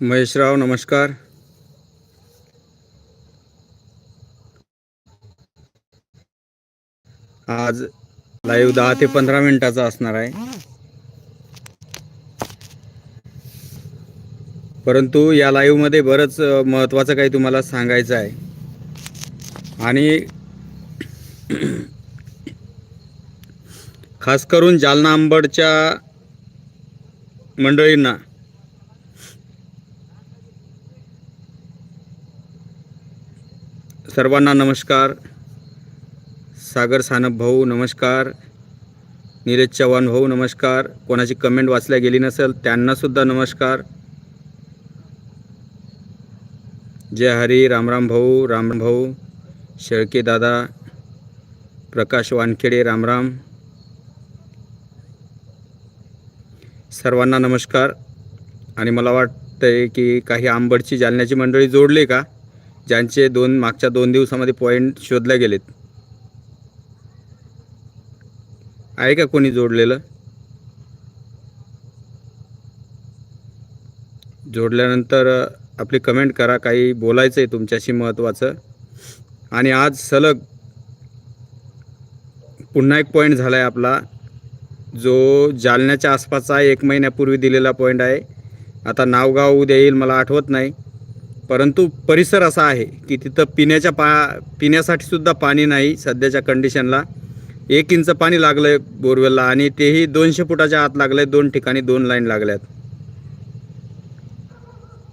महेशराव नमस्कार। आज लाईव्ह दहा ते पंधरा मिनिटाचा असणार आहे. परंतु या लाईव्हमध्ये बरंच महत्त्वाचं काही तुम्हाला सांगायचं आहे. आणि खास करून जालना आंबडच्या मंडळींना. सर्वांना नमस्कार. सागर सानप भाऊ नमस्कार. नीरज चव्हाण भाऊ नमस्कार. कोणाची कमेंट वाचल्या गेली नसेल त्यांनासुद्धा नमस्कार. जय हरी रामराम भाऊ रामराम भाऊ. शेळके दादा प्रकाश वानखेडे रामराम सर्वांना नमस्कार. आणि मला वाटतंय की काही आंबडची जालन्याची मंडळी जोडली का ज्यांचे दोन मागच्या दोन दिवसामध्ये पॉईंट शोधले गेलेत. आहे का कोणी जोडलेलं? जोडल्यानंतर आपली कमेंट करा. काही बोलायचं आहे तुमच्याशी महत्त्वाचं आणि आज सलग पुन्हा एक पॉईंट झाला आहे आपला. जो जालन्याच्या आसपासचा एक महिन्यापूर्वी दिलेला पॉईंट आहे. आता नावगाव उद्या येईल मला आठवत नाही. परंतु परिसर असा आहे की तिथं पिण्याच्या पा पिण्यासाठीसुद्धा पाणी नाही सध्याच्या कंडिशनला एक इंच पाणी लागलं आहे बोरवेलला आणि तेही दोनशे फुटाच्या आत लागलं आहे दोन ठिकाणी दोन लाईन लागल्यात.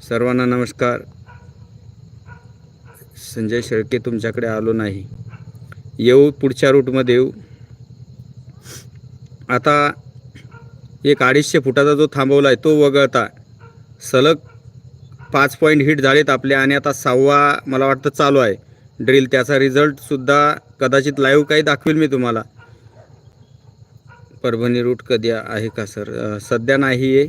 सर्वांना नमस्कार. संजय शेळके तुमच्याकडे आलो नाही. येऊ पुढच्या रूटमध्ये येऊ. आता एक अडीचशे फुटाचा जो थांबवला आहे तो वगळता. सलग पाच पॉईंट हिट झालेत आपले आणि आता सहावा मला वाटतं चालू आहे. ड्रिल त्याचा रिझल्टसुद्धा कदाचित लाईव्ह काही दाखवेल मी तुम्हाला. परभणी रूट कधी आहे का सर सध्या नाही आहे.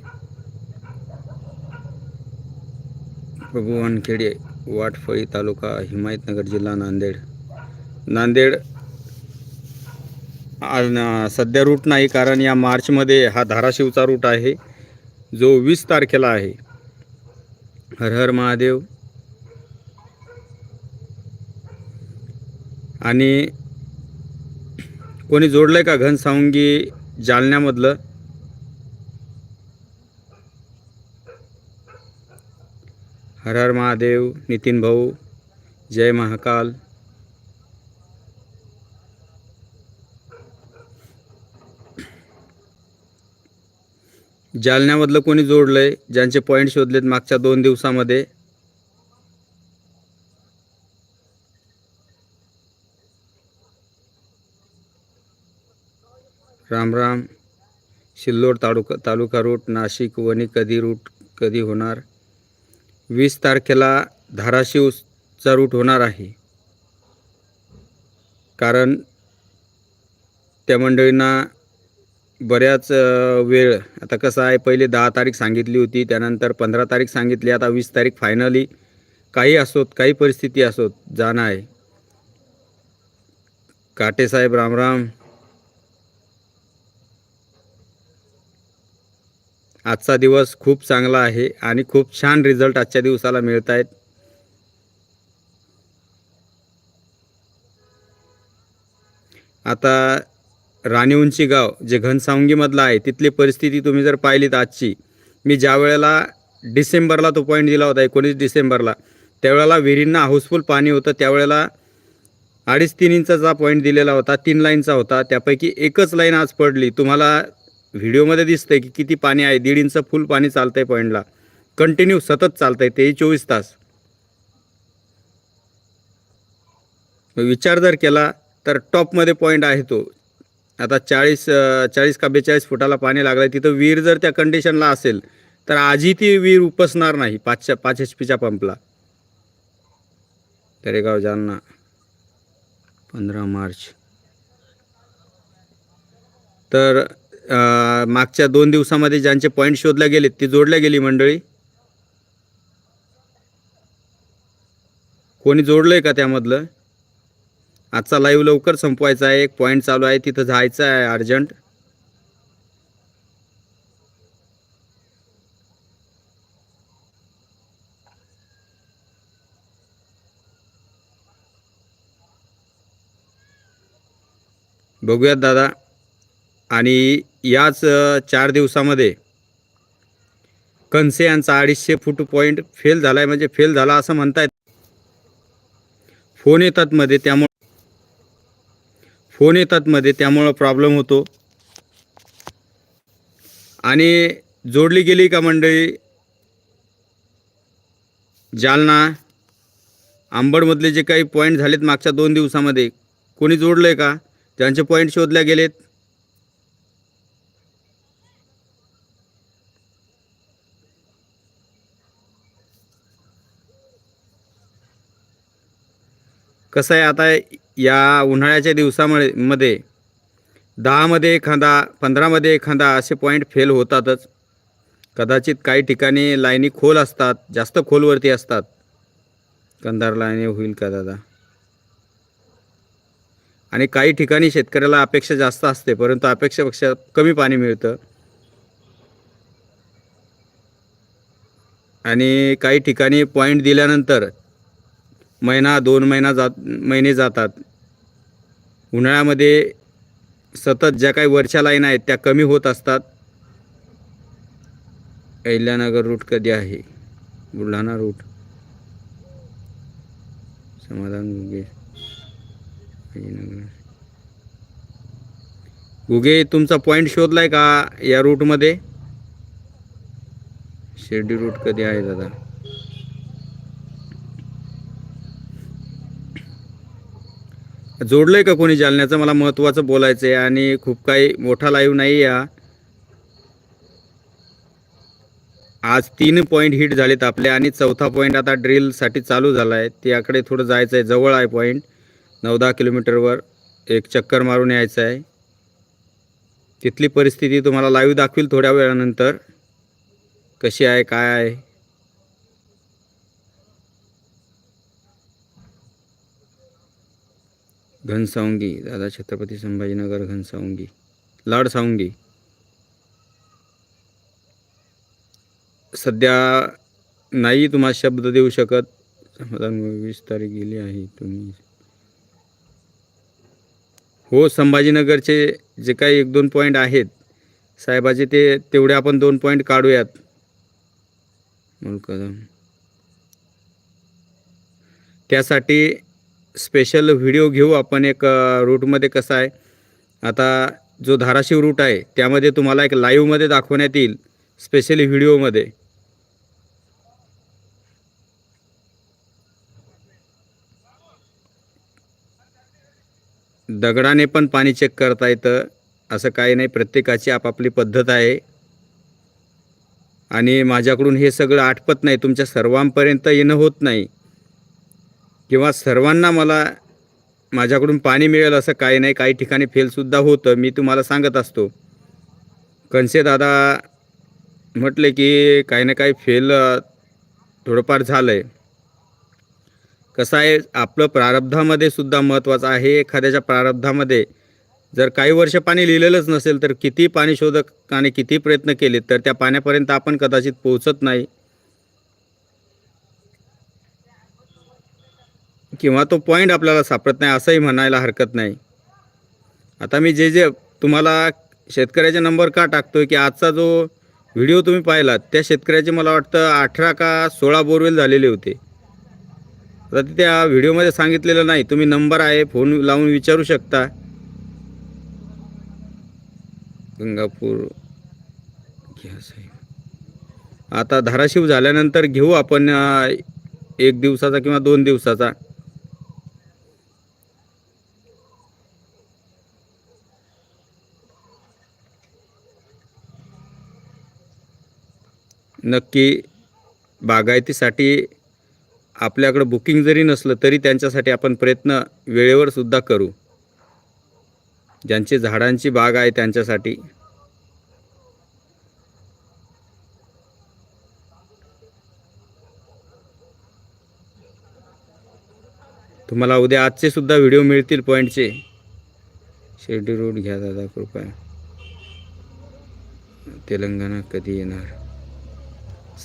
प्रभू वानखेडे वाटफळी तालुका हिमायतनगर जिल्हा नांदेड. नांदेड सध्या रूट नाही कारण या मार्चमध्ये हा धाराशिवचा रूट आहे जो वीस तारखेला आहे. हर हर महादेव. आणि कोणी जोडलंय का घनसावंगी जालन्यामधलं? हर हर महादेव नितीन भाऊ जय महाकाल. जालन्यामधलं कोणी जोडलंय ज्यांचे पॉईंट शोधलेत मागच्या दोन दिवसामध्ये? राम राम सिल्लोड तालुका तालुका रूट नाशिक वणी कधी रूट कधी होणार? वीस तारखेला धाराशिवचा रूट होणार आहे. कारण त्या मंडळींना बऱ्याच वेळ आता कसं आहे पहिले दहा तारीख सांगितली होती त्यानंतर पंधरा तारीख सांगितली आता वीस तारीख फायनली काही असोत काही परिस्थिती असोत जाणं आहे. काटेसाहेब रामराम आजचा दिवस खूप चांगला आहे आणि खूप छान रिझल्ट आजच्या दिवसाला मिळत आहेत आता राणी उंची गाव जे घनसावंगीमधलं आहे तिथली परिस्थिती तुम्ही जर पाहिलीत आजची मी ज्या वेळेला डिसेंबरला तो पॉईंट दिला होता एकोणीस डिसेंबरला त्यावेळेला विहिरींना हाऊसफुल पाणी होतं त्यावेळेला अडीच तीन इंचाचा पॉईंट दिलेला होता तीन लाईनचा होता त्यापैकी एकच लाईन आज पडली. तुम्हाला व्हिडिओमध्ये दिसतंय की किती पाणी आहे दीड इंच फुल पाणी चालतंय पॉईंटला कंटिन्यू सतत चालतंय तेही चोवीस तास. विचार जर केला तर टॉपमध्ये पॉईंट आहे तो. आता चाळीस चाळीस का बेचाळीस फुटाला पाणी लागलं आहे तिथं विहीर जर त्या कंडिशनला असेल तर आजही ती विहीर उपसणार नाही पाचच्या पाच एच पीच्या पंपला तरेगाव जालना पंधरा मार्च. तर मागच्या दोन दिवसामध्ये ज्यांचे पॉईंट शोधल्या गेलेत ती जोडल्या गेली मंडळी? कोणी जोडलंय का त्यामधलं? आजचा लाईव्ह लवकर संपवायचा आहे एक पॉईंट चालू आहे तिथं जायचं आहे अर्जंट. बघूयात दादा. आणि याच चार दिवसामध्ये कंसे यांचा अडीचशे फूट पॉईंट फेल झाला आहे म्हणजे फेल झाला असं म्हणतायत. फोन येतात मध्ये त्यामुळं फोन येतात मध्ये त्यामुळं प्रॉब्लेम होतो. आणि जोडली गेली का मंडळी? जालना आंबडमधले जे काही पॉईंट झालेत मागच्या दोन दिवसामध्ये कोणी जोडलं आहे का? ज्यांचे पॉईंट शोधल्या गेलेत. कसं आहे आता या उन्हाळ्याच्या दिवसामुळे मध्ये दहामध्ये एखादा पंधरामध्ये एखादा असे पॉईंट फेल होतातच. कदाचित काही ठिकाणी लाईनी खोल असतात जास्त खोलवरती असतात. कंधार लाईनी होईल का दादा? आणि काही ठिकाणी शेतकऱ्याला अपेक्षा जास्त असते परंतु अपेक्षेपेक्षा कमी पाणी मिळतं. आणि काही ठिकाणी पॉईंट दिल्यानंतर महिना दोन महिना जात महिने जातात. उन्हाळ्यामध्ये सतत ज्या काही वरच्या लाईन आहेत त्या कमी होत असतात. अहिल्यानगर रूट कधी आहे? बुलढाणा रूट समाधान गुगे गुगे तुमचा पॉईंट शोधलाय का या रूटमध्ये शिर्डी रूट कधी आहे दादा? जोडलं आहे का कोणी जालन्याचं? मला महत्त्वाचं बोलायचं आहे आणि खूप काही मोठा लाईव्ह नाही या. आज तीन पॉईंट हिट झालेत आपले आणि चौथा पॉईंट आता ड्रिलसाठी चालू झाला आहे त्याकडे थोडं जायचं आहे जवळ आहे पॉईंट नऊ दहा किलोमीटरवर एक चक्कर मारून यायचं आहे तिथली परिस्थिती तुम्हाला लाईव्ह दाखवील थोड्या वेळानंतर. कशी आहे काय आहे? घनसावंगी दादा छत्रपती संभाजीनगर घनसावंगी. लाड सावंगी. सध्या नाही तुम्हाला शब्द देऊ शकत. समाधान वीस तारीख गेली आहे तुम्ही. हो संभाजीनगरचे जे काही एक दोन पॉईंट आहेत साहेबाचे ते तेवढे आपण दोन पॉईंट काढूयात. मुलकदम त्यासाठी स्पेशल व्हिडिओ घेऊ आपण एक रूटमध्ये कसं आहे. आता जो धाराशिव रूट आहे त्यामध्ये तुम्हाला एक लाईव्हमध्ये दाखवण्यात येईल स्पेशली व्हिडिओमध्ये दगडाने पण पाणी चेक करता येतं असं काही नाही. प्रत्येकाची आपापली पद्धत आहे. आणि माझ्याकडून हे सगळं आटपत नाही. तुमच्या सर्वांपर्यंत येणं होत नाही. किंवा सर्वांना मला माझ्याकडून पाणी मिळेल असं काही नाही काही ठिकाणी फेलसुद्धा होतं मी तुम्हाला सांगत असतो. कनसे दादा म्हटले की काही ना काही फेल थोडंफार झालं आहे कसं आहे आपलं प्रारब्धामध्ये सुद्धा महत्त्वाचं आहे एखाद्याच्या प्रारब्धामध्ये जर काही वर्ष पाणी लिहिलेलंच नसेल तर किती पाणी शोधकाने किती प्रयत्न केले तर त्या पाण्यापर्यंत आपण कदाचित पोहोचत नाही. किंवा तो पॉईंट आपल्याला सापडत नाही असंही म्हणायला हरकत नाही. आता मी जे जे तुम्हाला शेतकऱ्याचे नंबर का टाकतोय की आजचा जो व्हिडिओ तुम्ही पाहिलात त्या शेतकऱ्याचे मला वाटतं अठरा का सोळा बोरवेल झालेले होते. आता ते त्या व्हिडिओमध्ये सांगितलेलं नाही. तुम्ही नंबर आहे फोन लावून विचारू शकता. गंगापूर घ्या साहेब. आता धाराशिव झाल्यानंतर घेऊ आपण एक दिवसाचा किंवा दोन दिवसाचा. नक्की बागायतीसाठी आपल्याकडं बुकिंग जरी नसलं तरी त्यांच्यासाठी आपण प्रयत्न वेळेवर सुद्धा करू. ज्यांची झाडांची बाग आहे त्यांच्यासाठी. तुम्हाला उद्या आजचे सुद्धा व्हिडिओ मिळतील पॉईंटचे शिर्डी रोड घ्या दादा कृपया. तेलंगणा कधी येणार?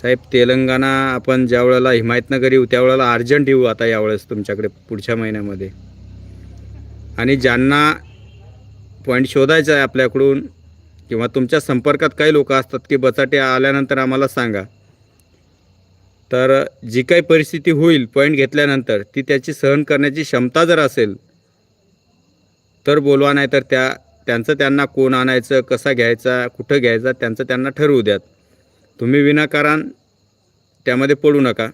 साहेब तेलंगणा आपण ज्या वेळेला हिमायतनगर येऊ त्यावेळेला अर्जंट येऊ आता यावेळेस तुमच्याकडे पुढच्या महिन्यामध्ये. आणि ज्यांना पॉईंट शोधायचा आहे आपल्याकडून किंवा तुमच्या संपर्कात काही लोक असतात की बचाटे आल्यानंतर आम्हाला सांगा. तर जी काही परिस्थिती होईल पॉईंट घेतल्यानंतर ती त्याची सहन करण्याची क्षमता जर असेल तर बोलवा नाही तर त्या त्यांचं त्यांना कोण आणायचं कसा घ्यायचा कुठं घ्यायचा त्यांचं त्यांना ठरवू द्यात. तुम्ही विनाकारण त्यामध्ये पडू नका.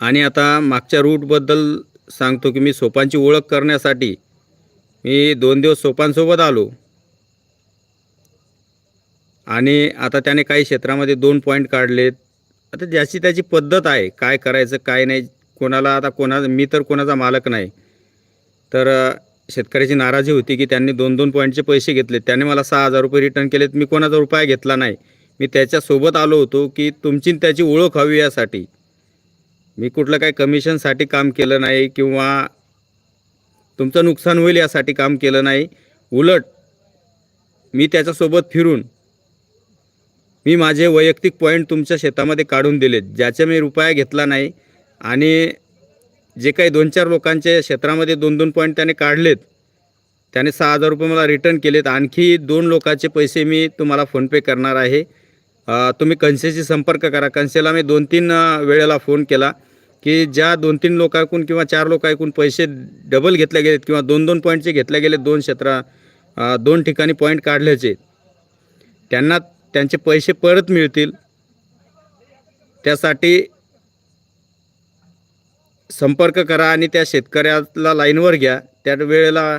आणि आता मागच्या रूटबद्दल सांगतो की मी सोपांची ओळख करण्यासाठी मी दोन दिवस सोपांसोबत आलो. आणि आता त्याने काही क्षेत्रामध्ये दोन पॉईंट काढलेत. आता ज्याची त्याची पद्धत आहे काय करायचं काय नाही कोणाला आता कोणा मी तर कोणाचा मालक नाही. तर शेतकऱ्याची नाराजी होती की त्यांनी दोन दोन पॉईंटचे पैसे घेतले. त्याने मला सहा हजार रुपये रिटर्न केलेत. मी कोणाचा रुपया घेतला नाही. मी त्याच्यासोबत आलो होतो की तुमची न त्याची ओळख हवी यासाठी. मी कुठलं काही कमिशनसाठी काम केलं नाही किंवा तुमचं नुकसान होईल यासाठी काम केलं नाही. उलट मी त्याच्यासोबत फिरून मी माझे वैयक्तिक पॉईंट तुमच्या शेतामध्ये काढून दिलेत ज्याचे मी रुपया घेतला नाही. आणि जे काही दोन चार लोकांच्या क्षेत्रामध्ये दोन दोन पॉईंट त्याने काढलेत त्याने सहा हजार रुपये मला रिटर्न केलेत. आणखी दोन लोकांचे पैसे मी तुम्हाला फोनपे करणार आहे. तुम्ही कन्सेशी संपर्क करा. कन्सेला मी दोन तीन वेळेला फोन केला की ज्या दोन तीन लोकांकून किंवा चार लोकांकून पैसे डबल घेतले गेलेत किंवा दोन दोन पॉईंटचे घेतले गेले दोन क्षेत्रा दोन ठिकाणी पॉईंट काढल्याचे त्यांना त्यांचे पैसे परत मिळतील. त्यासाठी संपर्क करा आणि त्या शेतकऱ्याला लाईनवर घ्या. त्या वेळेला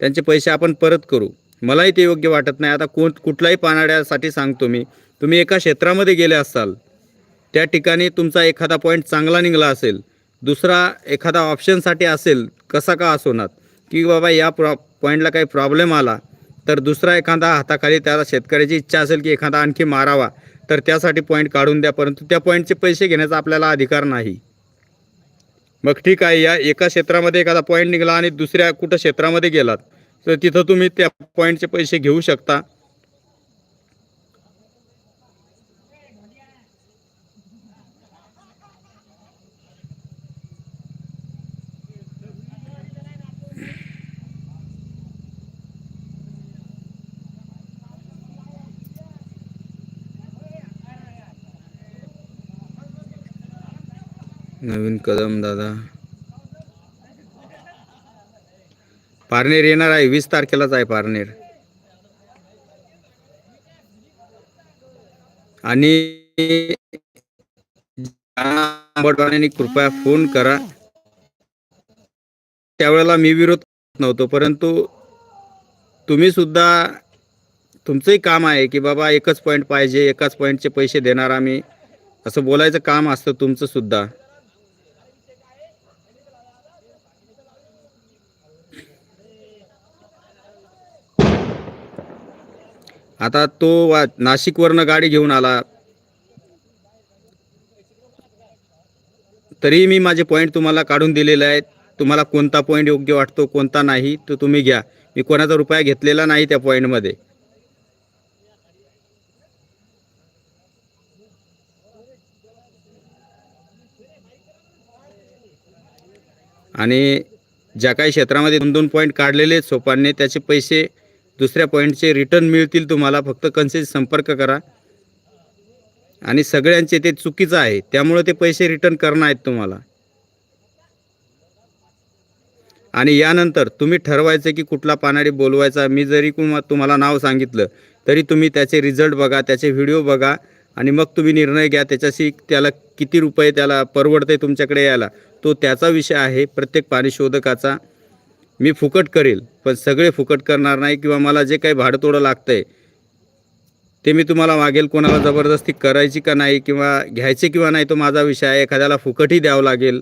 त्यांचे पैसे आपण परत करू. मलाही ते योग्य वाटत नाही. आता कोण कुठलाही पानाड्यासाठी सांगतो मी. तुम्ही एका क्षेत्रामध्ये गेले असाल. त्या ठिकाणी तुमचा एखादा पॉईंट चांगला निघाला असेल. दुसरा एखादा ऑप्शनसाठी असेल कसा का असोनात की बाबा या प्रॉ पॉईंटला काही प्रॉब्लेम आला तर दुसरा एखादा हाताखाली त्याला शेतकऱ्याची इच्छा असेल की एखादा आणखी मारावा. तर त्यासाठी पॉईंट काढून द्या परंतु त्या पॉईंटचे पैसे घेण्याचा आपल्याला अधिकार नाही. मग ठीक आहे या एका क्षेत्रामध्ये एखादा पॉईंट निघाला आणि दुसऱ्या कुठं क्षेत्रामध्ये गेलात तर तिथं तुम्ही त्या पॉईंटचे पैसे घेऊ शकता. नवीन कदम दादा. पारनेर येणार आहे वीस तारखेलाच आहे पारनेर. आणि कृपया फोन करा. त्यावेळेला मी विरोध करत नव्हतो परंतु तुम्ही सुद्धा तुमचंही काम आहे की बाबा एकच पॉईंट पाहिजे एकाच पॉईंटचे पैसे देणार आम्ही. असं बोलायचं काम असतं तुमचं सुद्धा. आता तो वा नाशिकवरनं गाडी घेऊन आला. तरीही मी माझे पॉईंट तुम्हाला काढून दिलेले आहेत. तुम्हाला कोणता पॉईंट योग्य वाटतो कोणता नाही तो तुम्ही घ्या. मी कोणाचा रुपया घेतलेला नाही त्या पॉईंटमध्ये आणि ज्या काही क्षेत्रामध्ये दोन दोन पॉईंट काढलेले आहेत सोपानने त्याचे पैसे दुसऱ्या पॉईंटचे रिटर्न मिळतील तुम्हाला. फक्त कन्सेस संपर्क करा. आणि सगळ्यांचे ते चुकीचं आहे. त्यामुळे ते पैसे रिटर्न करणं आहेत तुम्हाला. आणि यानंतर तुम्ही ठरवायचं की कुठला पानाडी बोलवायचा. मी जरी कुमा तुम्हाला नाव सांगितलं तरी तुम्ही त्याचे रिझल्ट बघा त्याचे व्हिडिओ बघा. आणि मग तुम्ही निर्णय घ्या. त्याच्याशी त्याला किती रुपये त्याला परवडते तुमच्याकडे यायला. तो त्याचा विषय आहे प्रत्येक पाणी शोधकाचा मी फुकट करेल पण सगळे फुकट करणार नाही किंवा मला जे काही भाडतोडं लागतं आहे ते मी तुम्हाला मागेल कोणाला जबरदस्ती करायची का नाही किंवा घ्यायचे किंवा नाही तो माझा विषय आहे. एखाद्याला फुकटही द्यावं लागेल.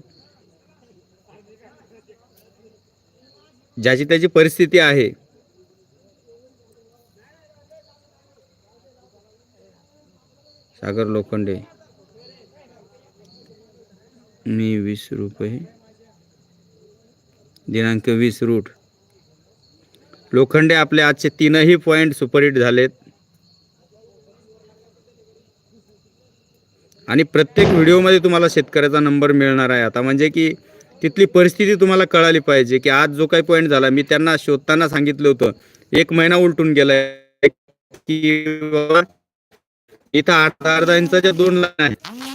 ज्याची त्याची परिस्थिती आहे. सागर लोखंडे. मी वीस रुपये दिनांक वीस रूट लोखंडे आपले आजचे तीनही पॉईंट सुपरहिट झालेत आणि प्रत्येक व्हिडिओमध्ये तुम्हाला शेतकऱ्याचा नंबर मिळणार आहे आता म्हणजे की तिथली परिस्थिती तुम्हाला कळाली पाहिजे की आज जो काही पॉईंट झाला मी त्यांना शोधताना सांगितलं होतं एक महिना उलटून गेलाय की इथं अर्धा अर्धा इंचाच्या दोन लाईन आहे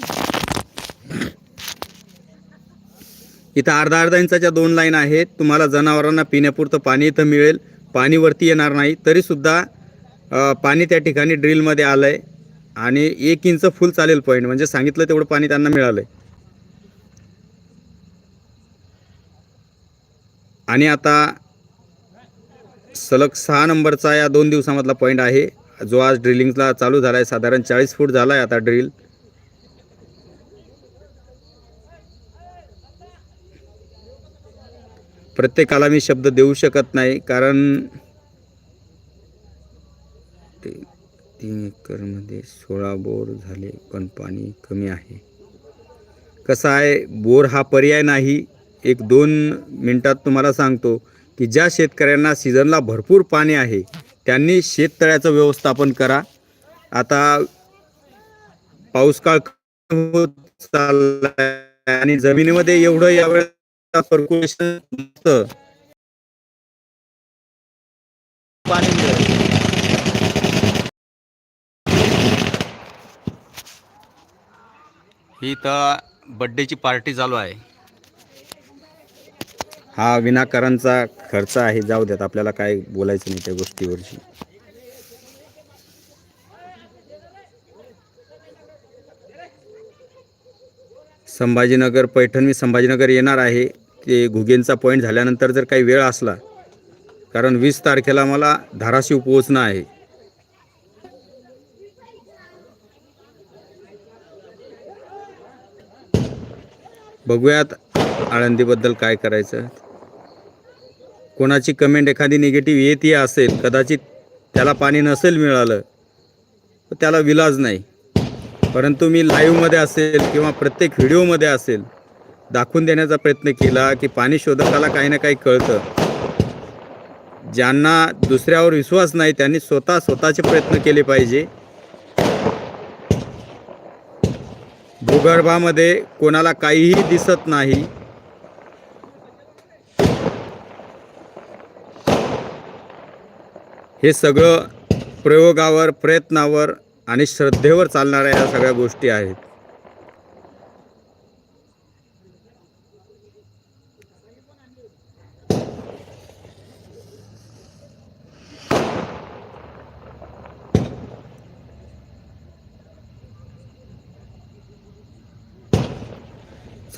इथं अर्धा अर्धा इंचाच्या दोन लाईन आहेत. तुम्हाला जनावरांना पिण्यापुरतं पाणी इथं मिळेल. पाणी वरती येणार नाही. तरीसुद्धा पाणी त्या ठिकाणी ड्रिलमध्ये आलं आहे आणि एक इंच फुल चालेल पॉईंट म्हणजे सांगितलं तेवढं पाणी त्यांना मिळालं आहे आणि आता सलग सहा नंबरचा या दोन दिवसामधला पॉईंट आहे. जो आज ड्रिलिंगला चालू झाला आहे साधारण चाळीस फूट झाला आहे आता ड्रिल प्रत्येकाला मी शब्द देऊ शकत नाही कारण ते तीन एकरमध्ये सोळा बोर झाले पण पाणी कमी आहे. कसं आहे? बोर हा पर्याय नाही. एक दोन मिनटात तुम्हाला सांगतो की ज्या शेतकऱ्यांना सीझनला भरपूर पाणी आहे त्यांनी शेततळ्याचं व्यवस्थापन करा. आता पाऊस काळ होत चाललाय आणि जमिनीमध्ये एवढं यावेळेस पर्क्युलेशन पाणी. ही तर बड्डेची पार्टी चालू आहे. हा विनाकारांचा खर्च आहे जाऊ द्यात आपल्याला काय बोलायचं नाही त्या गोष्टीवरची. संभाजीनगर पैठण मी संभाजीनगर येणार आहे. ते घुगेंचा पॉईंट झाल्यानंतर जर काही वेळ असला कारण वीस तारखेला मला धाराशिव पोहोचणं आहे. बघूयात आळंदीबद्दल काय करायचं. कोणाची कमेंट एखादी निगेटिव्ह येते असेल कदाचित त्याला पाणी नसेल मिळालं तर त्याला विलाज नाही. परंतु मी लाईव्हमध्ये असेल किंवा प्रत्येक व्हिडिओमध्ये असेल दाखवून देण्याचा प्रयत्न केला की पाणी शोधकाला काही ना काही कळतं. ज्यांना दुसऱ्यावर विश्वास नाही त्यांनी स्वतः स्वतःचे प्रयत्न केले पाहिजे. भूगर्भामध्ये कोणाला काहीही दिसत नाही. हे सगळं प्रयोगावर प्रयत्नावर आणि श्रद्धेवर चालणाऱ्या या सगळ्या गोष्टी आहेत.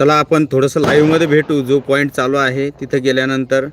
चला आपण थोडंसं लाईव्हमध्ये भेटू. जो पॉईंट चालू आहे तिथं गेल्यानंतर